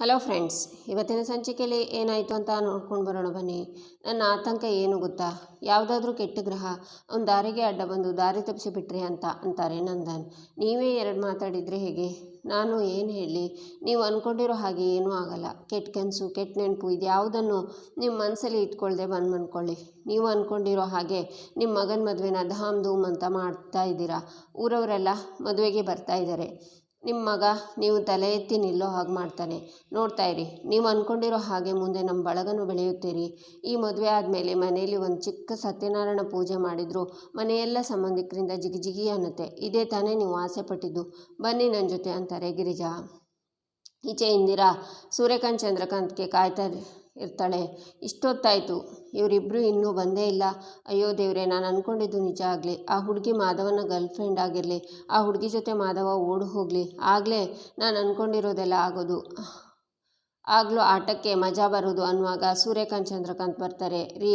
Hello friends, ಇವತ್ತಿನ ಸಂಚಿಕೆಯಲ್ಲಿ ಏನಾಯಿತು ಅಂತ ನೋಡ್ಕೊಂಡು ಬರೋಣ ಬನ್ನಿ. ನನ್ನ ಆತಂಕ ಏನು ಗೊತ್ತಾ? ಯಾವುದಾದ್ರೂ ಕೆಟ್ಟ ಗ್ರಹ, ಅವ್ನ ದಾರಿಗೆ ಅಡ್ಡ ಬಂದು ದಾರಿ ತಪ್ಪಿಸಿಬಿಟ್ರಿ ಅಂತ ಅಂತಾರೆ ನಂದನ್. ನೀವೇ ಎರಡು ಮಾತಾಡಿದರೆ ಹೇಗೆ? ನಾನು ಏನು ಹೇಳಿ? ನೀವು ಅಂದ್ಕೊಂಡಿರೋ ಹಾಗೆ ಏನೂ ಆಗಲ್ಲ. ಕೆಟ್ಟ ಕನಸು, ಕೆಟ್ಟ ನೆನಪು ಇದು ಯಾವುದನ್ನು ನಿಮ್ಮ ಮನಸ್ಸಲ್ಲಿ ಇಟ್ಕೊಳ್ದೆ ಬಂದು ಅಂದ್ಕೊಳ್ಳಿ ನೀವು ಅಂದ್ಕೊಂಡಿರೋ ಹಾಗೆ ನಿಮ್ಮ ಮಗನ ಮದುವೆನ ಧಾಮ್ ಧೂಮ್ ಅಂತ ಮಾಡ್ತಾ ಇದ್ದೀರಾ. ಊರವರೆಲ್ಲ ಮದುವೆಗೆ ಬರ್ತಾ ಇದ್ದಾರೆ ನಿಮ್ಮ ಮಗ ನೀವು ತಲೆ ಎತ್ತಿ ನಿಲ್ಲೋ ಹಾಗೆ ಮಾಡ್ತಾನೆ. ನೋಡ್ತಾ ಇರಿ, ನೀವು ಅಂದ್ಕೊಂಡಿರೋ ಹಾಗೆ ಮುಂದೆ ನಮ್ಮ ಬಳಗನು ಬೆಳೆಯುತ್ತೀರಿ. ಈ ಮದುವೆ ಆದಮೇಲೆ ಮನೆಯಲ್ಲಿ ಒಂದು ಚಿಕ್ಕ ಸತ್ಯನಾರಾಯಣ ಪೂಜೆ ಮಾಡಿದ್ರು, ಮನೆಯೆಲ್ಲ ಸಂಬಂಧಿಕರಿಂದ ಜಿಗಿಜಿಗಿ ಅನ್ನುತ್ತೆ. ಇದೇ ತಾನೇ ನೀವು ಆಸೆ ಪಟ್ಟಿದ್ದು. ಬನ್ನಿ ನನ್ನ ಜೊತೆ ಅಂತಾರೆ ಗಿರಿಜಾ. ಈಚೆ ಇಂದಿರಾ ಸೂರ್ಯಕಾಂತ್ ಚಂದ್ರಕಾಂತ್ಗೆ ಕಾಯ್ತಾ ಇರ್ತಾಳೆ. ಇಷ್ಟೊತ್ತಾಯಿತು. ಇವರಿಬ್ಬರು ಇನ್ನೂ ಬಂದೇ ಇಲ್ಲ. ಅಯ್ಯೋ ದೇವ್ರೆ, ನಾನು ಅಂದ್ಕೊಂಡಿದ್ದು ನಿಜ ಆಗಲಿ. ಆ ಹುಡುಗಿ ಮಾಧವನ ಗರ್ಲ್ ಫ್ರೆಂಡ್ ಆಗಿರಲಿ. ಆ ಹುಡುಗಿ ಜೊತೆ ಮಾಧವ ಓಡಿ ಹೋಗಲಿ. ಆಗಲೇ ನಾನು ಅಂದ್ಕೊಂಡಿರೋದೆಲ್ಲ ಆಗೋದು. ಆಗಲೂ ಆಟಕ್ಕೆ ಮಜಾ ಬರೋದು ಅನ್ನುವಾಗ ಸೂರ್ಯಕಾಂತ್ ಚಂದ್ರಕಾಂತ್ ಬರ್ತಾರೆ. ರೀ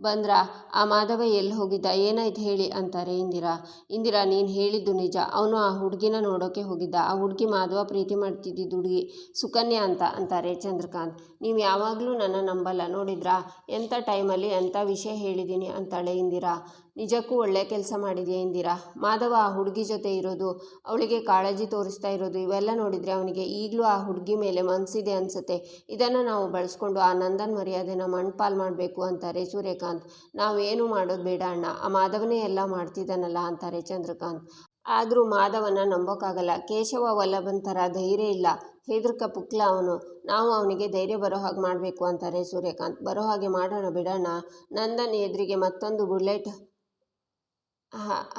ಬಂದ್ರ? ಆ ಮಾಧವ ಎಲ್ಲಿ ಹೋಗಿದ್ದ? ಏನಾಯ್ತು ಹೇಳಿ ಅಂತಾರೆ ಇಂದಿರಾ. ಇಂದಿರಾ, ನೀನು ಹೇಳಿದ್ದು ನಿಜ. ಅವನು ಆ ಹುಡುಗಿನ ನೋಡೋಕೆ ಹೋಗಿದ್ದ. ಆ ಹುಡುಗಿ ಮಾಧವ ಪ್ರೀತಿ ಮಾಡ್ತಿದ್ದಿದ್ದು ಹುಡುಗಿ ಸುಕನ್ಯಾ ಅಂತ ಅಂತಾರೆ ಚಂದ್ರಕಾಂತ್. ನೀವು ಯಾವಾಗಲೂ ನನ್ನ ನಂಬಲ್ಲ, ನೋಡಿದ್ರಾ? ಎಂಥ ಟೈಮಲ್ಲಿ ಎಂಥ ವಿಷಯ ಹೇಳಿದ್ದೀನಿ ಅಂತಾಳೆ ಇಂದಿರಾ. ನಿಜಕ್ಕೂ ಒಳ್ಳೆ ಕೆಲಸ ಮಾಡಿದೆಯಾ ಇಂದಿರಾ? ಮಾಧವ ಆ ಹುಡುಗಿ ಜೊತೆ ಇರೋದು, ಅವಳಿಗೆ ಕಾಳಜಿ ತೋರಿಸ್ತಾ ಇರೋದು, ಇವೆಲ್ಲ ನೋಡಿದರೆ ಅವನಿಗೆ ಈಗಲೂ ಆ ಹುಡುಗಿ ಮೇಲೆ ಮನಸ್ಸಿದೆ ಅನಿಸುತ್ತೆ. ಇದನ್ನು ನಾವು ಬಳಸ್ಕೊಂಡು ಆ ನಂದನ್ ಮರ್ಯಾದೆನ ಮಣ್ಪಾಲ್ ಮಾಡಬೇಕು ಅಂತಾರೆ ಸೂರ್ಯಕಾಂತ್. ನಾವೇನು ಮಾಡೋದು ಬೇಡ ಅಣ್ಣ, ಆ ಮಾಧವನೇ ಎಲ್ಲ ಮಾಡ್ತಿದ್ದಾನಲ್ಲ ಅಂತಾರೆ ಚಂದ್ರಕಾಂತ್. ಆದರೂ ಮಾಧವನ ನಂಬೋಕ್ಕಾಗಲ್ಲ ಕೇಶವ ವಲ್ಲಭನ್ ಥರ ಧೈರ್ಯ ಇಲ್ಲ. ಹೆದರ್ಕ ಪುಕ್ಲ ಅವನು. ನಾವು ಅವನಿಗೆ ಧೈರ್ಯ ಬರೋ ಹಾಗೆ ಮಾಡಬೇಕು ಅಂತಾರೆ ಸೂರ್ಯಕಾಂತ್. ಬರೋ ಹಾಗೆ ಮಾಡೋಣ ಬಿಡೋಣ ನಂದನ್ ಎದುರಿಗೆ ಮತ್ತೊಂದು ಬುಲೆಟ್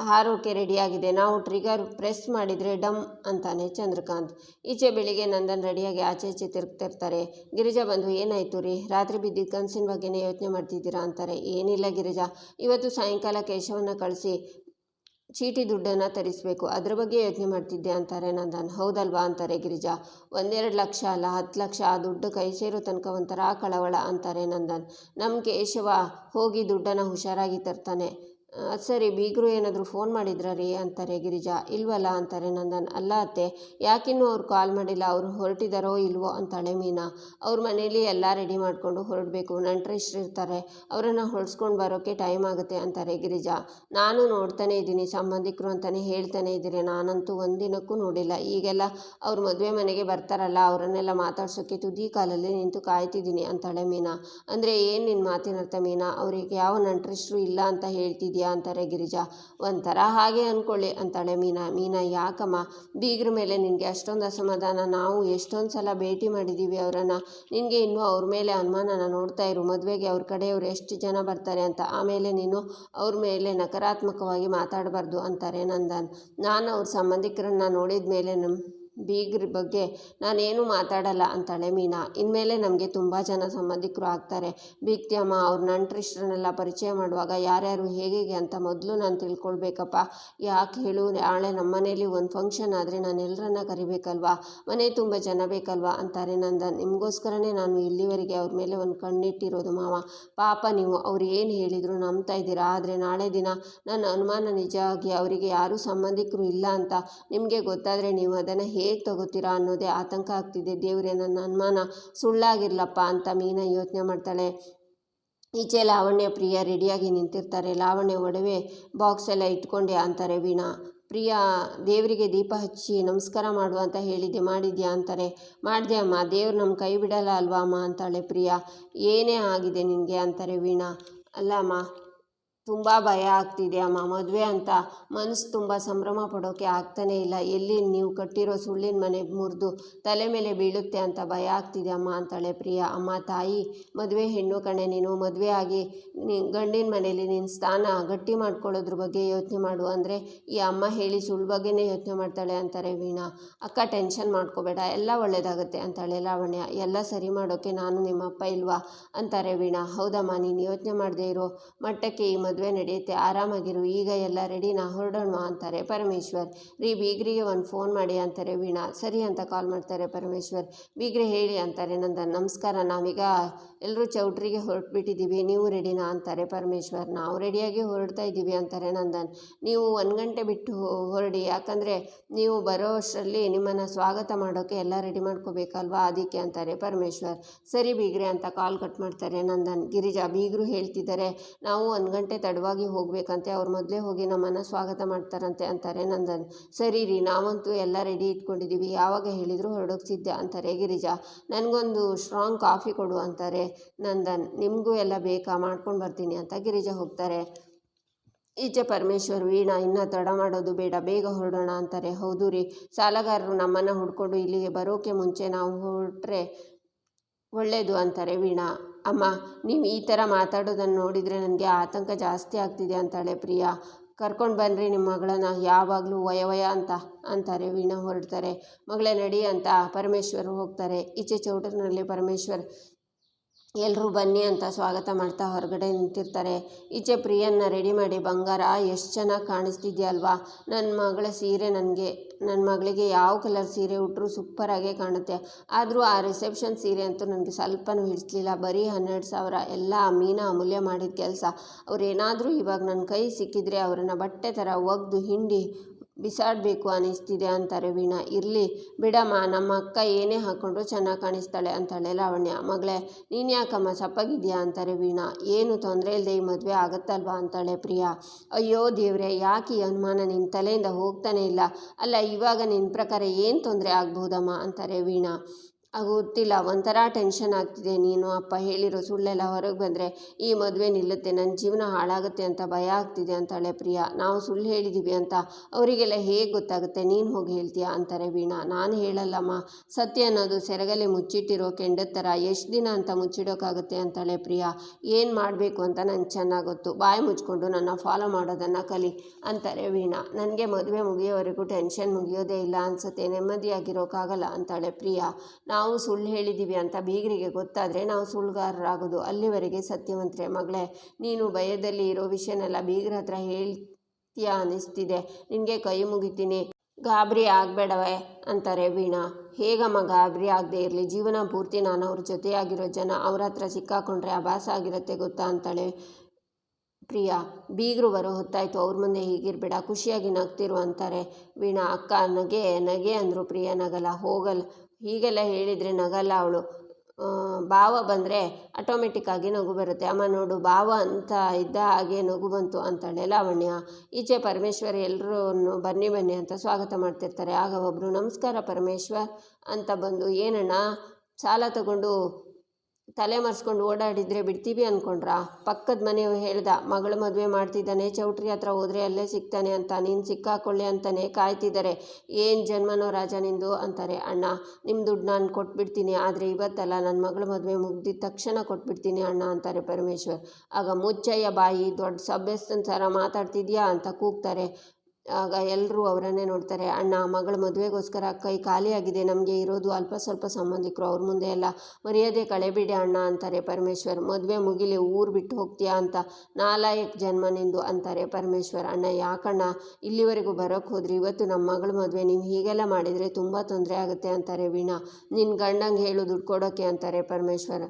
ಹಾರೋಕೆ ರೆಡಿಯಾಗಿದೆ ನಾವು ಟ್ರಿಗರ್ ಪ್ರೆಸ್ ಮಾಡಿದರೆ ಡಮ್ ಅಂತಾನೆ ಚಂದ್ರಕಾಂತ್. ಈಚೆ ಬೆಳಿಗ್ಗೆ ನಂದನ್ ರೆಡಿಯಾಗಿ ಆಚೆ ಈಚೆ ತಿರುಗ್ತಿರ್ತಾರೆ ಗಿರಿಜಾ ಬಂದು, ಏನಾಯ್ತು ರೀ? ರಾತ್ರಿ ಬಿದ್ದಿದ್ದ ಕನಸಿನ ಬಗ್ಗೆನೇ ಯೋಚನೆ ಮಾಡ್ತಿದ್ದೀರಾ? ಅಂತಾರೆ. ಏನಿಲ್ಲ ಗಿರಿಜಾ. ಇವತ್ತು ಸಾಯಂಕಾಲ ಕೇಶವನ್ನು ಕಳಿಸಿ ಚೀಟಿ ದುಡ್ಡನ್ನು ತರಿಸಬೇಕು. ಅದ್ರ ಬಗ್ಗೆ ಯೋಚನೆ ಮಾಡ್ತಿದ್ದೆ, ಅಂತಾರೆ ನಂದನ್. ಹೌದಲ್ವಾ? ಅಂತಾರೆ ಗಿರಿಜಾ. ಒಂದೆರಡು ಲಕ್ಷ ಅಲ್ಲ, ಹತ್ತು ಲಕ್ಷ. ಆ ದುಡ್ಡು ಕೈ ಸೇರೋ ತನಕ ಒಂಥರ ಕಳವಳ, ಅಂತಾರೆ ನಂದನ್. ನಮ್ಮ ಕೇಶವ ಹೋಗಿ ದುಡ್ಡನ್ನು ಹುಷಾರಾಗಿ ತರ್ತಾನೆ. ಸರಿ, ಬೀಗರು ಏನಾದರೂ ಫೋನ್ ಮಾಡಿದ್ರ ರೀ? ಅಂತಾರೆ ಗಿರಿಜಾ. ಇಲ್ವಲ್ಲ? ಅಂತಾರೆ ನಂದನ್. ಅಲ್ಲ ಅತ್ತೆ, ಯಾಕಿನ್ನೂ ಅವ್ರು ಕಾಲ್ ಮಾಡಿಲ್ಲ? ಅವರು ಹೊರಟಿದಾರೋ ಇಲ್ವೋ? ಅಂತಾಳೆ ಮೀನಾ. ಅವ್ರ ಮನೇಲಿ ಎಲ್ಲ ರೆಡಿ ಮಾಡಿಕೊಂಡು ಹೊರಡಬೇಕು. ನಂಟ್ರಿಷ್ಟ್ರು ಇರ್ತಾರೆ. ಅವರನ್ನು ಹೊಳ್ಸ್ಕೊಂಡು ಬರೋಕ್ಕೆ ಟೈಮ್ ಆಗುತ್ತೆ, ಅಂತಾರೆ ಗಿರಿಜಾ. ನಾನು ನೋಡ್ತಾನೆ ಇದ್ದೀನಿ. ಸಂಬಂಧಿಕರು ಅಂತಲೇ ಹೇಳ್ತಾನೆ ಇದ್ದೀರಿ. ನಾನಂತೂ ಒಂದಿನಕ್ಕೂ ನೋಡಿಲ್ಲ. ಈಗೆಲ್ಲ ಅವ್ರ ಮದುವೆ ಮನೆಗೆ ಬರ್ತಾರಲ್ಲ, ಅವರನ್ನೆಲ್ಲ ಮಾತಾಡ್ಸೋಕ್ಕೆ ತುದಿ ಕಾಲಲ್ಲಿ ನಿಂತು ಕಾಯ್ತಿದ್ದೀನಿ, ಅಂತಾಳೆ ಮೀನಾ. ಅಂದರೆ ಏನು ನಿನ್ನ ಮಾತಿನರ್ಥ ಮೀನಾ? ಅವರಿಗೆ ಯಾವ ನಂಟ್ರಿಷ್ಟ್ರು ಇಲ್ಲ ಅಂತ ಹೇಳ್ತಿದ್ಯಾ? ಅಂತಾರೆ, ಗಿರಿಜಾ. ಒಂಥರ ಹಾಗೆ ಅಂದ್ಕೊಳ್ಳಿ ಅಂತಾಳೆ ಮೀನಾ. ಮೀನಾ, ಯಾಕಮ್ಮ? ಬೀಗ್ರ ಮೇಲೆ ನಿನಗೆ ಅಷ್ಟೊಂದು ಅಸಮಾಧಾನ. ನಾವು ಎಷ್ಟೊಂದು ಸಲ ಭೇಟಿ ಮಾಡಿದ್ದೀವಿ ಅವರನ್ನು. ನಿನಗೆ ಇನ್ನೂ ಅವ್ರ ಮೇಲೆ ಅನುಮಾನನ ನೋಡ್ತಾ ಇರು. ಮದುವೆಗೆ ಅವ್ರ ಕಡೆಯವ್ರು ಎಷ್ಟು ಜನ ಬರ್ತಾರೆ ಅಂತ. ಆಮೇಲೆ ನೀನು ಅವ್ರ ಮೇಲೆ ನಕಾರಾತ್ಮಕವಾಗಿ ಮಾತಾಡಬಾರ್ದು ಅಂತಾರೆ ನಂದನ್. ನಾನು ಅವ್ರ ಸಂಬಂಧಿಕರನ್ನ ನೋಡಿದ ಮೇಲೆ ನಮ್ಮ ಬೀಗ್ರ ಬಗ್ಗೆ ನಾನೇನು ಮಾತಾಡಲ್ಲ ಅಂತಾಳೆ ಮೀನಾ. ಇನ್ಮೇಲೆ ನಮಗೆ ತುಂಬ ಜನ ಸಂಬಂಧಿಕರು ಆಗ್ತಾರೆ. ಬೀಗ್ತಿಯಮ್ಮ ಅವ್ರ ನಂಟ್ರಿಷ್ಟ್ರನ್ನೆಲ್ಲ ಪರಿಚಯ ಮಾಡುವಾಗ ಯಾರ್ಯಾರು ಹೇಗೆ ಅಂತ ಮೊದಲು ನಾನು ತಿಳ್ಕೊಳ್ಬೇಕಪ್ಪ. ಯಾಕೆ ಹೇಳು, ನಾಳೆ ನಮ್ಮ ಮನೇಲಿ ಒಂದು ಫಂಕ್ಷನ್ ಆದರೆ ನಾನು ಎಲ್ಲರನ್ನ ಕರಿಬೇಕಲ್ವಾ? ಮನೆ ತುಂಬ ಜನ ಬೇಕಲ್ವಾ? ಅಂತಾರೆ ನಂದನ್. ನಿಮಗೋಸ್ಕರನೇ ನಾನು ಇಲ್ಲಿವರೆಗೆ ಅವ್ರ ಮೇಲೆ ಒಂದು ಕಣ್ಣಿಟ್ಟಿರೋದು ಮಾವ. ಪಾಪ ನೀವು, ಅವ್ರು ಏನು ಹೇಳಿದ್ರು ನಂಬ್ತಾ ಇದ್ದೀರಾ? ಆದರೆ ನಾಳೆ ದಿನ ನನ್ನ ಅನುಮಾನ ನಿಜವಾಗಿ ಅವರಿಗೆ ಯಾರೂ ಸಂಬಂಧಿಕರು ಇಲ್ಲ ಅಂತ. ನಿಮಗೆ ಗೊತ್ತಾದರೆ ನೀವು ಅದನ್ನು ಹೇಗೆ ಹೇಗೆ ತಗೋತೀರಾ ಅನ್ನೋದೇ ಆತಂಕ ಆಗ್ತಿದೆ. ದೇವರೇ, ನನ್ನ ಅನುಮಾನ ಸುಳ್ಳಾಗಿರ್ಲಪ್ಪ ಅಂತ ಮೀನಾ ಯೋಚನೆ ಮಾಡ್ತಾಳೆ. ಈಚೆ ಲಾವಣ್ಯ ಪ್ರಿಯ ರೆಡಿಯಾಗಿ ನಿಂತಿರ್ತಾರೆ. ಲಾವಣ್ಯ ಒಡವೆ ಬಾಕ್ಸ್ ಎಲ್ಲ ಇಟ್ಕೊಂಡೆ ಅಂತಾರೆ ವೀಣಾ. ಪ್ರಿಯಾ, ದೇವರಿಗೆ ದೀಪ ಹಚ್ಚಿ ನಮಸ್ಕಾರ ಮಾಡು ಅಂತ ಹೇಳಿದ್ದೆ. ಮಾಡಿದ್ಯಾ ಅಂತಾರೆ. ಮಾಡಿದೆ ಅಮ್ಮ, ದೇವ್ರು ನಮ್ಮ ಕೈ ಬಿಡಲ್ಲ ಅಲ್ವಾ ಅಮ್ಮ ಅಂತಾಳೆ ಪ್ರಿಯಾ. ಏನೇ ಆಗಿದೆ ನಿನಗೆ ಅಂತಾರೆ ವೀಣಾ. ಅಲ್ಲ ಅಮ್ಮ ತುಂಬ ಭಯ ಆಗ್ತಿದೆ ಅಮ್ಮ. ಮದುವೆ ಅಂತ ಮನಸ್ಸು ತುಂಬ ಸಂಭ್ರಮ ಪಡೋಕ್ಕೆ ಆಗ್ತಾನೇ ಇಲ್ಲ. ಎಲ್ಲಿ ನೀವು ಕಟ್ಟಿರೋ ಸುಳ್ಳಿನ ಮನೆ ಮುರಿದು ತಲೆ ಮೇಲೆ ಬೀಳುತ್ತೆ ಅಂತ ಭಯ ಆಗ್ತಿದೆ ಅಮ್ಮ ಅಂತಾಳೆ ಪ್ರಿಯ. ಅಮ್ಮ, ತಾಯಿ, ಮದುವೆ ಹೆಣ್ಣು ಕಣೆ, ನೀನು ಮದುವೆ ಆಗಿ ಗಂಡಿನ ಮನೆಯಲ್ಲಿ ನಿನ್ನ ಸ್ಥಾನ ಗಟ್ಟಿ ಮಾಡ್ಕೊಳ್ಳೋದ್ರ ಬಗ್ಗೆ ಯೋಚನೆ ಮಾಡು. ಅಂದರೆ ಈ ಅಮ್ಮ ಹೇಳಿ ಸುಳ್ಳು ಬಗ್ಗೆನೇ ಯೋಚನೆ ಮಾಡ್ತಾಳೆ ಅಂತಾರೆ ವೀಣಾ. ಅಕ್ಕ, ಟೆನ್ಷನ್ ಮಾಡ್ಕೋಬೇಡ. ಎಲ್ಲ ಒಳ್ಳೇದಾಗುತ್ತೆ ಅಂತಾಳೆ ಲಾವಣ್ಯ. ಎಲ್ಲ ಸರಿ ಮಾಡೋಕ್ಕೆ ನಾನು ನಿಮ್ಮಪ್ಪ ಇಲ್ವಾ? ಅಂತಾರೆ ವೀಣಾ. ಹೌದಮ್ಮ, ನೀನು ಯೋಚನೆ ಮಾಡದೇ ಇರೋ ಮಟ್ಟಕ್ಕೆ ಈ ಮದುವೆ ನಡೆಯುತ್ತೆ, ಆರಾಮಾಗಿರು, ಈಗ ಎಲ್ಲ ರೆಡಿನಾ ಹೊರಡೋಣ ಅಂತಾರೆ. ಪರಮೇಶ್ವರ್, ರೀ, ಬೀಗ್ರಿಗೆ ಒಂದು ಫೋನ್ ಮಾಡಿ ಅಂತಾರೆ, ವೀಣಾ, ಸರಿ ಅಂತ ಕಾಲ್ ಮಾಡ್ತಾರೆ ಪರಮೇಶ್ವರ್. ಬೀಗ್ರೆ ಹೇಳಿ ಅಂತಾರೆ, ನಂದನ್, ನಮಸ್ಕಾರ, ನಾವೀಗ ಎಲ್ಲರೂ ಚೌಟ್ರಿಗೆ ಹೊರಟ್ಬಿಟ್ಟಿದ್ದೀವಿ ನೀವು ರೆಡಿನಾ ಅಂತಾರೆ ಪರಮೇಶ್ವರ್. ನಾವು ರೆಡಿಯಾಗಿ ಹೊರಡ್ತಾ ಇದ್ದೀವಿ ಅಂತಾರೆ ನಂದನ್. ನೀವು ಒಂದು ಗಂಟೆ ಬಿಟ್ಟು ಹೊರಡಿ, ಯಾಕಂದರೆ ನೀವು ಬರೋ ಅಷ್ಟರಲ್ಲಿ ನಿಮ್ಮನ್ನು ಸ್ವಾಗತ ಮಾಡೋಕ್ಕೆ ಎಲ್ಲ ರೆಡಿ ಮಾಡ್ಕೋಬೇಕಲ್ವಾ ಅದಕ್ಕೆ ಅಂತಾರೆ ಪರಮೇಶ್ವರ್. ಸರಿ ಬೀಗ್ರೆ ಅಂತ ಕಾಲ್ ಕಟ್ ಮಾಡ್ತಾರೆ ನಂದನ್. ಗಿರಿಜಾ, ಬೀಗರು ಹೇಳ್ತಿದ್ದಾರೆ, ನಾವು ಒಂದು ಗಂಟೆ ತಡವಾಗಿ ಹೋಗಬೇಕಂತೆ, ಅವ್ರು ಮೊದಲೇ ಹೋಗಿ ನಮ್ಮನ್ನು ಸ್ವಾಗತ ಮಾಡ್ತಾರಂತೆ ಅಂತಾರೆ ನಂದನ್. ಸರಿ ರೀ, ನಾವಂತೂ ಎಲ್ಲ ರೆಡಿ ಇಟ್ಕೊಂಡಿದ್ದೀವಿ ಯಾವಾಗ ಹೇಳಿದರೂ ಹೊರಡೋಕೆ ಸಿದ್ಧ ಅಂತಾರೆ. ಗಿರಿಜಾ ನನಗೊಂದು ಸ್ಟ್ರಾಂಗ್ ಕಾಫಿ ಕೊಡು ಅಂತಾರೆ ನಂದನ್. ನಿಮಗೂ ಎಲ್ಲ ಬೇಕಾ? ಮಾಡ್ಕೊಂಡು ಬರ್ತೀನಿ ಅಂತ ಗಿರಿಜಾ ಹೋಗ್ತಾರೆ. ಈಚೆ ಪರಮೇಶ್ವರ್, ವೀಣಾ, ಇನ್ನೂ ತಡ ಮಾಡೋದು ಬೇಡ, ಬೇಗ ಹೊರಡೋಣ ಅಂತಾರೆ. ಹೌದು ರೀ, ಸಾಲಗಾರರು ನಮ್ಮನ್ನು ಹುಡ್ಕೊಂಡು ಇಲ್ಲಿಗೆ ಬರೋಕೆ ಮುಂಚೆ ನಾವು ಹೊರಟ್ರೆ ಒಳ್ಳೆಯದು ಅಂತಾರೆ ವೀಣಾ. ಅಮ್ಮ, ನೀವು ಈ ಥರ ಮಾತಾಡೋದನ್ನು ನೋಡಿದರೆ ನನಗೆ ಆತಂಕ ಜಾಸ್ತಿ ಆಗ್ತಿದೆ ಅಂತಾಳೆ ಪ್ರಿಯಾ. ಕರ್ಕೊಂಡು ಬನ್ನಿರಿ ನಿಮ್ಮ ಮಗಳನ್ನ, ಯಾವಾಗಲೂ ವಯ ವಯ ಅಂತ ಅಂತಾರೆ ವೀಣಾ ಹೊರಡ್ತಾರೆ. ಮಗಳೇ ನಡಿ ಅಂತ ಪರಮೇಶ್ವರ್ ಹೋಗ್ತಾರೆ. ಈಚೆ ಚೌಟರಿನಲ್ಲಿ ಪರಮೇಶ್ವರ್ ಎಲ್ಲರೂ ಬನ್ನಿ ಅಂತ ಸ್ವಾಗತ ಮಾಡ್ತಾ ಹೊರಗಡೆ ನಿಂತಿರ್ತಾರೆ. ಈಚೆ ಪ್ರಿಯನ್ನ ರೆಡಿ ಮಾಡಿ ಬಂಗಾರ, ಎಷ್ಟು ಚೆನ್ನಾಗಿ ಕಾಣಿಸ್ತಿದ್ಯಲ್ವಾ? ನನ್ನ ಮಗಳ ಸೀರೆ ನನಗೆ ನನ್ನ ಮಗಳಿಗೆ ಯಾವ ಕಲರ್ ಸೀರೆ ಉಟ್ಟರು ಸೂಪರಾಗೇ ಕಾಣುತ್ತೆ. ಆದರೂ ಆ ರಿಸೆಪ್ಷನ್ ಸೀರೆ ಅಂತೂ ನನಗೆ ಸ್ವಲ್ಪನೂ ಹಿಡಿಸ್ಲಿಲ್ಲ. ಬರೀ ಹನ್ನೆರಡು ಸಾವಿರ. ಎಲ್ಲ ಮೀನ ಅಮೂಲ್ಯ ಮಾಡಿದ ಕೆಲಸ. ಅವರೇನಾದರೂ ಇವಾಗ ನನ್ನ ಕೈ ಸಿಕ್ಕಿದ್ರೆ ಅವರನ್ನು ಬಟ್ಟೆ ಥರ ಒಗೆದು ಹಿಂಡಿ ಬಿಸಾಡಬೇಕು ಅನ್ನಿಸ್ತಿದೆ ಅಂತಾರೆ ವೀಣಾ. ಇರಲಿ, ಬಿಡಮ್ಮ, ನಮ್ಮ ಅಕ್ಕ ಏನೇ ಹಾಕ್ಕೊಂಡ್ರು ಚೆನ್ನಾಗಿ ಕಾಣಿಸ್ತಾಳೆ ಅಂತಾಳೆ ಲಾವಣ್ಯ ಮಗಳೇ, ನೀನು ಯಾಕಮ್ಮ ಸಪ್ಪಗಿದ್ಯಾ ಅಂತಾರೆ ವೀಣಾ. ಏನು ತೊಂದರೆ ಇಲ್ಲದೆ ಈ ಮದುವೆ ಆಗುತ್ತಲ್ವಾ ಅಂತಾಳೆ ಪ್ರಿಯಾ. ಅಯ್ಯೋ ದೇವ್ರೆ, ಯಾಕೆ ಈ ಅನುಮಾನ ನಿನ್ನ ತಲೆಯಿಂದ ಹೋಗ್ತಾನೆ ಇಲ್ಲ? ಅಲ್ಲ, ಇವಾಗ ನಿನ್ನ ಪ್ರಕಾರ ಏನು ತೊಂದರೆ ಆಗ್ಬೋದಮ್ಮ ಅಂತಾರೆ ವೀಣಾ. ಗೊತ್ತಿಲ್ಲ, ಒಂಥರ ಟೆನ್ಷನ್ ಆಗ್ತಿದೆ. ನೀನು ಅಪ್ಪ ಹೇಳಿರೋ ಸುಳ್ಳೆಲ್ಲ ಹೊರಗೆ ಬಂದರೆ ಈ ಮದುವೆ ನಿಲ್ಲುತ್ತೆ. ನನ್ನ ಜೀವನ ಹಾಳಾಗುತ್ತೆ ಅಂತ ಭಯ ಆಗ್ತಿದೆ ಅಂತಾಳೆ ಪ್ರಿಯಾ. ನಾವು ಸುಳ್ಳು ಹೇಳಿದ್ದೀವಿ ಅಂತ ಅವರಿಗೆಲ್ಲ ಹೇಗೆ ಗೊತ್ತಾಗುತ್ತೆ? ನೀನು ಹೋಗಿ ಹೇಳ್ತೀಯಾ? ಅಂತಾರೆ ವೀಣಾ. ನಾನು ಹೇಳಲ್ಲಮ್ಮ. ಸತ್ಯ ಅನ್ನೋದು ಸೆರಗಲೆ ಮುಚ್ಚಿಟ್ಟಿರೋ ಕೆಂಡದ ಥರ ಎಷ್ಟು ದಿನ ಅಂತ ಮುಚ್ಚಿಡೋಕ್ಕಾಗುತ್ತೆ ಅಂತಾಳೆ ಪ್ರಿಯಾ. ಏನು ಮಾಡಬೇಕು ಅಂತ ನಂಗೆ ಚೆನ್ನಾಗಿ ಗೊತ್ತು ಬಾಯಿ ಮುಚ್ಕೊಂಡು ನನ್ನ ಫಾಲೋ ಮಾಡೋದನ್ನು ಕಲಿ ಅಂತಾರೆ ವೀಣಾ. ನನಗೆ ಮದುವೆ ಮುಗಿಯೋವರೆಗೂ ಟೆನ್ಷನ್ ಮುಗಿಯೋದೇ ಇಲ್ಲ. ಅನ್ಸುತ್ತೆ. ನೆಮ್ಮದಿಯಾಗಿರೋಕ್ಕಾಗಲ್ಲ ಅಂತಾಳೆ ಪ್ರಿಯಾ. ನಾವು ಸುಳ್ಳು ಹೇಳಿದ್ದೀವಿ ಅಂತ ಬೀಗರಿಗೆ ಗೊತ್ತಾದರೆ ನಾವು ಸುಳ್ಳುಗಾರರಾಗೋದು ಅಲ್ಲಿವರೆಗೆ ಸತ್ಯವಂತ್ರೆ, ಮಗಳೇ, ನೀನು ಭಯದಲ್ಲಿ ಇರೋ ವಿಷಯನೆಲ್ಲ ಬೀಗರ ಹತ್ರ ಹೇಳ್ತೀಯಾ ಅನ್ನಿಸ್ತಿದೆ. ನಿನಗೆ ಕೈ ಮುಗಿತೀನಿ. ಗಾಬರಿ ಆಗಬೇಡವೆ, ಅಂತಾರೆ ವೀಣಾ. ಹೇಗಮ್ಮ ಗಾಬರಿ ಆಗದೆ ಇರಲಿ? ಜೀವನ ಪೂರ್ತಿ ನಾನು ಅವ್ರ ಜೊತೆಯಾಗಿರೋ ಜನ ಅವ್ರ ಹತ್ರ ಸಿಕ್ಕಾಕೊಂಡ್ರೆ ಅಭಾಸ ಆಗಿರುತ್ತೆ ಗೊತ್ತಾ ಅಂತಾಳೆ ಪ್ರಿಯಾ, ಬೀಗರು ಬರೋ ಹೊತ್ತಾಯಿತು. ಅವ್ರ ಮುಂದೆ ಹೀಗಿರಬೇಡ, ಖುಷಿಯಾಗಿ ನಗ್ತಿರು ಅಂತಾರೆ. ವೀಣಾ, ಅಕ್ಕ, ನಗೆ ನಗೆ ಅಂದರು ಪ್ರಿಯ, ನಗಲ್ಲ, ಹೋಗಲ್ಲ. ಹೀಗೆಲ್ಲ ಹೇಳಿದರೆ ನಗಲ್ಲ ಅವಳು. ಭಾವ ಬಂದರೆ ಆಟೋಮೆಟಿಕ್ಕಾಗಿ ನಗು ಬರುತ್ತೆ. ಅಮ್ಮ ನೋಡು, ಭಾವ ಅಂತ ಇದ್ದ ಹಾಗೆ ನಗು ಬಂತು ಅಂತಾಳೆ ಲಾವಣ್ಯ. ಈಚೆ ಪರಮೇಶ್ವರ್ ಎಲ್ಲರೂ ಬನ್ನಿ ಬನ್ನಿ ಅಂತ ಸ್ವಾಗತ ಮಾಡ್ತಿರ್ತಾರೆ. ಆಗ ಒಬ್ಬರು ನಮಸ್ಕಾರ ಪರಮೇಶ್ವರ್ ಅಂತ ಬಂದು, ಏನಣ್ಣ, ಸಾಲ ತಗೊಂಡು ತಲೆ ಮರೆಸ್ಕೊಂಡು ಓಡಾಡಿದರೆ ಬಿಡ್ತೀವಿ ಅಂದ್ಕೊಂಡ್ರಾ ಪಕ್ಕದ ಮನೆಯವ ಹೇಳ್ದ, ಮಗಳು ಮದುವೆ ಮಾಡ್ತಿದ್ದಾನೆ, ಚೌಟ್ರಿ ಹತ್ರ ಹೋದರೆ ಅಲ್ಲೇ ಸಿಗ್ತಾನೆ ಅಂತ, ನೀನು ಸಿಕ್ಕಾಕೊಳ್ಳಿ ಅಂತಾನೆ ಕಾಯ್ತಿದ್ದಾರೆ. ಏನು ಜನ್ಮನೋ ರಾಜ ನಿಂದು? ಅಂತಾರೆ. ಅಣ್ಣ ನಿಮ್ಮ ದುಡ್ಡು ನಾನು ಕೊಟ್ಬಿಡ್ತೀನಿ, ಆದರೆ ಇವತ್ತಲ್ಲ ನನ್ನ ಮಗಳ ಮದುವೆ ಮುಗ್ದಿದ ತಕ್ಷಣ ಕೊಟ್ಬಿಡ್ತೀನಿ ಅಣ್ಣ, ಅಂತಾರೆ ಪರಮೇಶ್ವರ್. ಆಗ ಮುಚ್ಚಯ್ಯ ಬಾಯಿ, ದೊಡ್ಡ ಸಭ್ಯಸ್ಥನ ಥರ ಮಾತಾಡ್ತಿದ್ಯಾ? ಅಂತ ಕೂಗ್ತಾರೆ. ಆಗ ಎಲ್ಲರೂ ಅವರನ್ನೇ ನೋಡ್ತಾರೆ. ಅಣ್ಣ, ಮಗಳ ಮದುವೆಗೋಸ್ಕರ ಕೈ ಖಾಲಿಯಾಗಿದೆ ನಮಗೆ ಇರೋದು ಅಲ್ಪ ಸ್ವಲ್ಪ ಸಂಬಂಧಿಕರು, ಅವ್ರ ಮುಂದೆ ಎಲ್ಲ ಮರ್ಯಾದೆ ಕಳೆಬಿಡಿ ಅಣ್ಣ ಅಂತಾರೆ ಪರಮೇಶ್ವರ್. ಮದುವೆ ಮುಗಿಲಿ ಊರು ಬಿಟ್ಟು ಹೋಗ್ತೀಯಾ ಅಂತ ನಾಲಾಯಕ್ ಜನ್ಮ ನಿಂದು ಅಂತಾರೆ ಪರಮೇಶ್ವರ್. ಅಣ್ಣ, ಯಾಕಣ್ಣ? ಇಲ್ಲಿವರೆಗೂ ಬರೋಕ್ಕೆ ಹೋದ್ರಿ. ಇವತ್ತು ನಮ್ಮ ಮಗಳ ಮದುವೆ, ನೀವು ಹೀಗೆಲ್ಲ ಮಾಡಿದರೆ ತುಂಬ ತೊಂದರೆ ಆಗುತ್ತೆ ಅಂತಾರೆ ವೀಣಾ. ನಿನ್ನ ಗಂಡಂಗೆ ಹೇಳು ದುಡ್ಡು ಕೊಡೋಕ್ಕೆ ಅಂತಾರೆ ಪರಮೇಶ್ವರ್.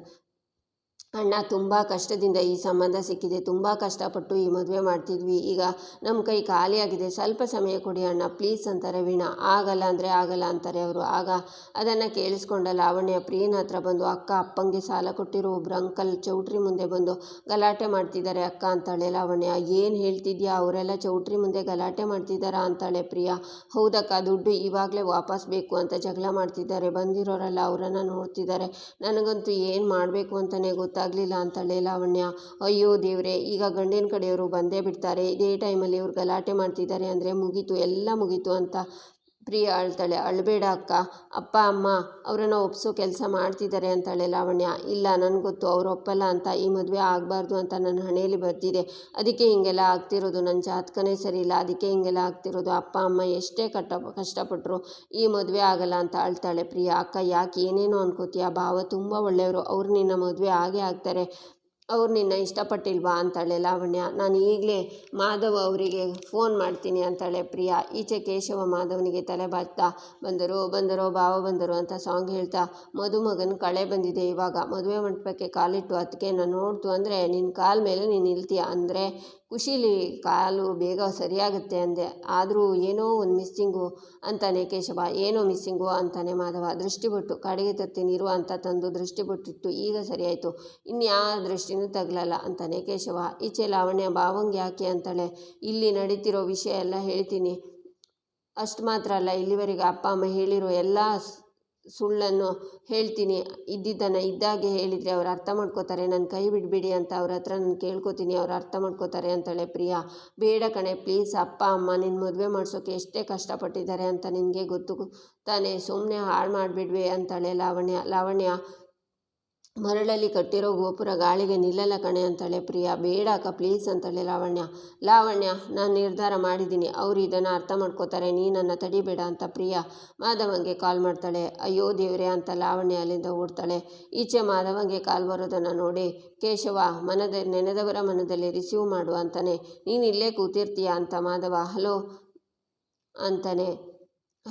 ಅಣ್ಣ ತುಂಬ ಕಷ್ಟದಿಂದ ಈ ಸಂಬಂಧ ಸಿಕ್ಕಿದೆ. ತುಂಬ ಕಷ್ಟಪಟ್ಟು ಈ ಮದುವೆ ಮಾಡ್ತಿದ್ವಿ. ಈಗ ನಮ್ಮ ಕೈ ಖಾಲಿಯಾಗಿದೆ. ಸ್ವಲ್ಪ ಸಮಯ ಕೊಡಿ ಅಣ್ಣ. ಪ್ಲೀಸ್ ಅಂತಾರೆ ವೀಣಾ ಆಗಲ್ಲ ಅಂದರೆ ಆಗಲ್ಲ ಅಂತಾರೆ ಅವರು. ಆಗ ಅದನ್ನು ಕೇಳಿಸ್ಕೊಂಡ ಲಾವಣ್ಯ ಪ್ರಿಯನ ಹತ್ರ ಬಂದು, ಅಕ್ಕ, ಅಪ್ಪಂಗೆ ಸಾಲ ಕೊಟ್ಟಿರೋ. ಒಬ್ರು ಅಂಕಲ್ ಚೌಟ್ರಿ ಮುಂದೆ ಬಂದು ಗಲಾಟೆ ಮಾಡ್ತಿದ್ದಾರೆ ಅಕ್ಕ ಅಂತಾಳೆ ಲಾವಣ್ಯ. ಏನು ಹೇಳ್ತಿದ್ಯಾ? ಅವರೆಲ್ಲ ಚೌಟ್ರಿ ಮುಂದೆ ಗಲಾಟೆ ಮಾಡ್ತಿದ್ದಾರಾ? ಅಂತಾಳೆ ಪ್ರಿಯಾ. ಹೌದಕ್ಕ, ದುಡ್ಡು ಇವಾಗಲೇ ವಾಪಸ್ ಬೇಕು ಅಂತ ಜಗಳ ಮಾಡ್ತಿದ್ದಾರೆ. ಬಂದಿರೋರೆಲ್ಲ ಅವರನ್ನು ನೋಡ್ತಿದ್ದಾರೆ. ನನಗಂತೂ ಏನು ಮಾಡಬೇಕು ಅಂತಲೇ ಗೊತ್ತಾಗಲಿಲ್ಲ ಅಂತಾಳೆ ಲಾವಣ್ಯ ಅಯ್ಯೋ ದೇವ್ರೆ, ಈಗ ಗಂಡಿನ ಕಡೆಯವರು ಬಂದೇ ಬಿಡ್ತಾರೆ. ಇದೇ ಟೈಮಲ್ಲಿ ಇವ್ರು ಗಲಾಟೆ ಮಾಡ್ತಿದ್ದಾರೆ ಅಂದರೆ ಮುಗೀತು, ಎಲ್ಲ ಮುಗೀತು ಅಂತ ಪ್ರಿಯ ಅಳ್ತಾಳೆ ಅಳಬೇಡ ಅಕ್ಕ. ಅಪ್ಪ, ಅಮ್ಮ, ಅವರನ್ನು ಒಪ್ಸೋ ಕೆಲಸ ಮಾಡ್ತಿದ್ದಾರೆ ಅಂತಾಳೆ ಲಾವಣ್ಯ. ಇಲ್ಲ, ನನಗೆ ಗೊತ್ತು. ಅವ್ರು ಒಪ್ಪಲ್ಲ ಅಂತ ಈ ಮದುವೆ ಆಗಬಾರ್ದು ಅಂತ ನನ್ನ ಹಣೆಯಲ್ಲಿ ಬರ್ತಿದೆ ಅದಕ್ಕೆ ಹಿಂಗೆಲ್ಲ ಆಗ್ತಿರೋದು ನನ್ನ ಜಾತಕನೇ ಸರಿ ಇಲ್ಲ. ಅದಕ್ಕೆ ಹಿಂಗೆಲ್ಲ ಆಗ್ತಿರೋದು ಅಪ್ಪ, ಅಮ್ಮ ಎಷ್ಟೇ ಕಟ್ಟ ಕಷ್ಟಪಟ್ಟರು ಈ ಮದುವೆ ಆಗಲ್ಲ ಅಂತ ಅಳ್ತಾಳೆ ಪ್ರಿಯ. ಅಕ್ಕ, ಯಾಕೆ? ಏನೇನೋ ಅನ್ಕೋತೀಯ. ಭಾವ ತುಂಬ ಒಳ್ಳೆಯವರು. ಅವ್ರು ನಿನ್ನ ಮದುವೆ ಆಗೇ ಆಗ್ತಾರೆ. ಅವ್ರು ನಿನ್ನ ಇಷ್ಟಪಟ್ಟಿಲ್ವಾ ಅಂತಾಳೆ ಲಾವಣ್ಯ. ನಾನು ಈಗಲೇ ಮಾಧವ ಅವರಿಗೆ ಫೋನ್ ಮಾಡ್ತೀನಿ ಅಂತಾಳೆ ಪ್ರಿಯಾ. ಈಚೆ ಕೇಶವ ಮಾಧವನಿಗೆ ತಲೆ ಬಾಚ್ತಾ ಬಂದರು ಬಂದರು, ಭಾವ ಬಂದರು ಅಂತ ಸಾಂಗ್ ಹೇಳ್ತಾ ಮದುಮಗನ ಕಳೆ ಬಂದಿದೆ ಇವಾಗ. ಮದುವೆ ಮಂಟಪಕ್ಕೆ ಕಾಲಿಟ್ಟು ಅದಕ್ಕೆ ನಾನು ನೋಡ್ತು ಅಂದರೆ ನಿನ್ನ ಕಾಲ ಮೇಲೆ ನೀನು ನಿಲ್ತೀಯ ಅಂದರೆ ಖುಷೀಲಿ ಕಾಲು ಬೇಗ ಸರಿಯಾಗುತ್ತೆ ಅಂದೆ. ಆದರೂ ಏನೋ ಒಂದು ಮಿಸ್ಸಿಂಗು ಅಂತಾನೆ ಕೇಶವ, ಏನೋ ಮಿಸ್ಸಿಂಗು ಅಂತಾನೆ ಮಾಧವ. ದೃಷ್ಟಿ ಬಿಟ್ಟು ಕಡೆಗೆ ತತ್ತಿ ನೀರು ಅಂತ ತಂದು ದೃಷ್ಟಿ ಬಿಟ್ಟಿತ್ತು ಈಗ ಸರಿಯಾಯಿತು. ಇನ್ಯಾ ದೃಷ್ಟಿನೂ ತಗಲಲ್ಲ ಅಂತಾನೆ ಕೇಶವ. ಈಚೆ ಲಾವಣ್ಯ ಭಾವಂಗೆ ಯಾಕೆ ಅಂತಾಳೆ? ಇಲ್ಲಿ ನಡೀತಿರೋ ವಿಷಯ ಎಲ್ಲ ಹೇಳ್ತೀನಿ. ಅಷ್ಟು ಮಾತ್ರ ಅಲ್ಲ, ಇಲ್ಲಿವರೆಗೆ ಅಪ್ಪ, ಅಮ್ಮ ಹೇಳಿರೋ ಎಲ್ಲ ಸುಳ್ಳನ್ನು ಹೇಳ್ತೀನಿ. ಇದ್ದಿದ್ದನ್ನು ಇದ್ದಾಗೆ ಹೇಳಿದರೆ ಅವ್ರು ಅರ್ಥ ಮಾಡ್ಕೋತಾರೆ. ನನ್ನ ಕೈ ಬಿಡಬೇಡಿ ಅಂತ ಅವ್ರ ಹತ್ರ ನಾನು ಕೇಳ್ಕೊತೀನಿ. ಅವ್ರು ಅರ್ಥ ಮಾಡ್ಕೋತಾರೆ ಅಂತಾಳೆ ಪ್ರಿಯಾ. ಬೇಡ ಕಣೆ, ಪ್ಲೀಸ್ ಅಪ್ಪ, ಅಮ್ಮ ನಿನ್ನ ಮದುವೆ ಮಾಡಿಸೋಕೆ ಎಷ್ಟೇ ಕಷ್ಟಪಟ್ಟಿದ್ದಾರೆ ಅಂತ ನಿನಗೆ ಗೊತ್ತು ತಾನೇ? ಸುಮ್ಮನೆ ಹಾಳು ಮಾಡಿಬಿಡ್ವೆ ಅಂತಾಳೆ ಲಾವಣ್ಯ ಲಾವಣ್ಯ. ಮರಳಲ್ಲಿ ಕಟ್ಟಿರೋ ಗೋಪುರ ಗಾಳಿಗೆ ನಿಲ್ಲಲ್ಲ ಕಣೆ ಅಂತಾಳೆ ಪ್ರಿಯಾ. ಬೇಡ ಅಕ್ಕ ಪ್ಲೀಸ್ ಅಂತಾಳೆ ಲಾವಣ್ಯ. ಲಾವಣ್ಯ, ನಾನು ನಿರ್ಧಾರ ಮಾಡಿದ್ದೀನಿ. ಅವರು ಇದನ್ನು ಅರ್ಥ ಮಾಡ್ಕೋತಾರೆ. ನೀನನ್ನು ತಡಿಬೇಡ ಅಂತ ಪ್ರಿಯಾ ಮಾಧವಂಗೆ ಕಾಲ್ ಮಾಡ್ತಾಳೆ. ಅಯ್ಯೋ ದೇವ್ರೆ ಅಂತ ಲಾವಣ್ಯ ಅಲ್ಲಿಂದ ಓಡ್ತಾಳೆ. ಈಚೆ ಮಾಧವಂಗೆ ಕಾಲ್ ಬರೋದನ್ನು ನೋಡಿ ಕೇಶವ ಮನದ, ನೆನೆದವರ ಮನದಲ್ಲಿ ರಿಸೀವ್ ಮಾಡು ಅಂತಾನೆ. ನೀನು ಇಲ್ಲೇ ಕೂತಿರ್ತೀಯ ಅಂತ ಮಾಧವ, ಹಲೋ ಅಂತಾನೆ.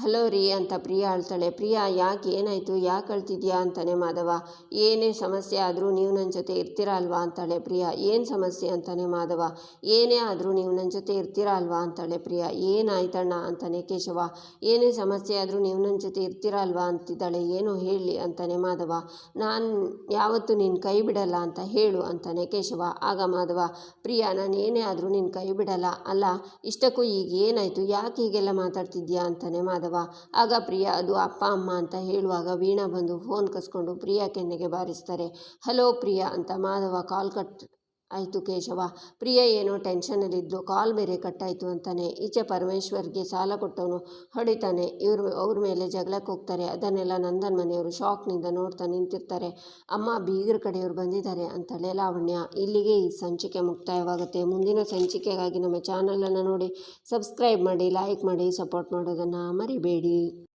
ಹಲೋ ರೀ ಅಂತ ಪ್ರಿಯಾ ಅಳ್ತಾಳೆ. ಪ್ರಿಯಾ, ಯಾಕೆ ಏನಾಯಿತು? ಯಾಕೆ ಅಳ್ತಿದ್ಯಾ ಅಂತಾನೆ ಮಾಧವ. ಏನೇ ಸಮಸ್ಯೆ ಆದರೂ ನೀವು ನನ್ನ ಜೊತೆ ಇರ್ತೀರಾ ಅಲ್ವಾ ಅಂತಾಳೆ ಪ್ರಿಯಾ. ಏನು ಸಮಸ್ಯೆ ಅಂತಾನೆ ಮಾಧವ. ಏನೇ ಆದರೂ ನೀವು ನನ್ನ ಜೊತೆ ಇರ್ತೀರಾ ಅಲ್ವಾ ಅಂತಾಳೆ ಪ್ರಿಯಾ. ಏನಾಯ್ತಣ್ಣ ಅಂತಾನೆ ಕೇಶವ. ಏನೇ ಸಮಸ್ಯೆ ಆದರೂ ನೀವು ನನ್ನ ಜೊತೆ ಇರ್ತೀರಾ ಅಲ್ವಾ ಅಂತಿದ್ದಾಳೆ. ಏನು ಹೇಳಿ ಅಂತಾನೆ ಮಾಧವ. ನಾನು ಯಾವತ್ತು ನಿನ್ನ ಕೈ ಬಿಡಲ್ಲ ಅಂತ ಹೇಳು ಅಂತಾನೆ ಕೇಶವ. ಆಗ ಮಾಧವ, ಪ್ರಿಯಾ, ನಾನು ಏನೇ ಆದರೂ ನಿನ್ನ ಕೈ ಬಿಡಲ್ಲ. ಅಲ್ಲ, ಇಷ್ಟಕ್ಕೂ ಈಗ ಏನಾಯಿತು? ಯಾಕೆ ಹೀಗೆಲ್ಲ ಮಾತಾಡ್ತಿದ್ಯಾ ಅಂತಾನೆ ಮಾಧವ. ಆಗ ಪ್ರಿಯಾ, ಅದು ಅಪ್ಪ, ಅಮ್ಮ ಅಂತ ಹೇಳುವಾಗ ವೀಣಾ ಬಂದು ಫೋನ್ ಕಸ್ಕೊಂಡು ಪ್ರಿಯಾ ಕೆನ್ನೆಗೆ ಬಾರಿಸ್ತಾರೆ. ಹಲೋ ಪ್ರಿಯಾ ಅಂತ ಮಾಧವ ಕಾಲ್ ಕಟ್ ಆಯಿತು ಕೇಶವ. ಪ್ರಿಯ ಏನೋ ಟೆನ್ಷನಲ್ಲಿದ್ದು ಕಾಲ್ ಬೇರೆ ಕಟ್ಟಾಯಿತು ಅಂತಾನೆ. ಈಚೆ ಪರಮೇಶ್ವರ್ಗೆ ಸಾಲ ಕೊಟ್ಟವನು ಹೊಡಿತಾನೆ. ಇವರು ಅವ್ರ ಮೇಲೆ ಜಗಳಕ್ಕೆ ಹೋಗ್ತಾರೆ. ಅದನ್ನೆಲ್ಲ ನಂದನ್ ಮನೆಯವರು ಶಾಕ್ನಿಂದ ನೋಡ್ತಾ ನಿಂತಿರ್ತಾರೆ. ಅಮ್ಮ ಬೀಗರ ಕಡೆಯವರು ಬಂದಿದ್ದಾರೆ ಅಂತಾಳೆ ಲಾವಣ್ಯ. ಇಲ್ಲಿಗೆ ಈ ಸಂಚಿಕೆ ಮುಕ್ತಾಯವಾಗುತ್ತೆ. ಮುಂದಿನ ಸಂಚಿಕೆಗಾಗಿ ನಮ್ಮ ಚಾನಲನ್ನು ನೋಡಿ ಸಬ್ಸ್ಕ್ರೈಬ್ ಮಾಡಿ ಲೈಕ್ ಮಾಡಿ ಸಪೋರ್ಟ್ ಮಾಡೋದನ್ನು ಮರಿಬೇಡಿ.